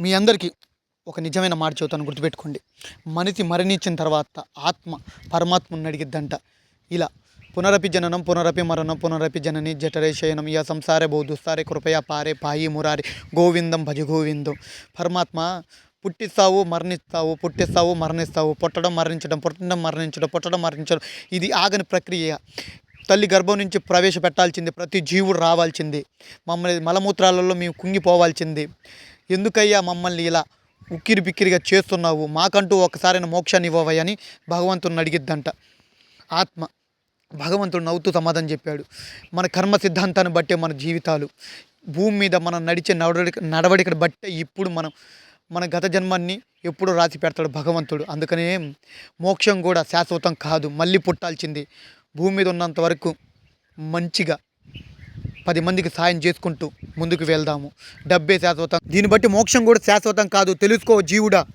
మీ అందరికీ ఒక నిజమైన మాట చెబుతాను గుర్తుపెట్టుకోండి. మనిషి మరణించిన తర్వాత ఆత్మ పరమాత్మను అడిగిద్దంట. ఇలా పునరపి జననం పునరపి మరణం పునరపి జనని జఠరే శయనం ఇయ సంసారే బౌ దుస్తారే కృపయా పారే పాయి మురారి గోవిందం భజ గోవిందం. పరమాత్మ పుట్టిస్తావు మరణిస్తావు పుట్టిస్తావు మరణిస్తావు పుట్టడం మరణించడం పుట్టడం మరణించడం పుట్టడం మరణించడం. ఇది ఆగని ప్రక్రియ. తల్లి గర్భం నుంచి ప్రవేశపెట్టాల్సింది ప్రతి జీవుడు రావాల్సింది. మమ్మల్ని మలమూత్రాలలో మేము కుంగిపోవాల్సింది. ఎందుకయ్యా మమ్మల్ని ఇలా ఉక్కిరి బిక్కిరిగా చేస్తున్నావు? మాకంటూ ఒకసారైనా మోక్షాన్ని ఇవ్వవయ్యని భగవంతుని అడిగిద్దంట. ఆత్మ భగవంతుడు నవ్వుతూ సమాధానం చెప్పాడు. మన కర్మ సిద్ధాంతాన్ని బట్టే మన జీవితాలు. భూమి మీద మనం నడిచే నడవడిక నడవడికను బట్టే ఇప్పుడు మనం మన గత జన్మాన్ని ఎప్పుడూ రాసి పెడతాడు భగవంతుడు. అందుకనే మోక్షం కూడా శాశ్వతం కాదు. మళ్ళీ పుట్టాల్సింది. భూమి మీద ఉన్నంత వరకు మంచిగా పది మందికి సాయం చేసుకుంటూ ముందుకు వెళ్దాము. డబ్బే శాశ్వతం. దీన్ని బట్టి మోక్షం కూడా శాశ్వతం కాదు. తెలుసుకో జీవుడా.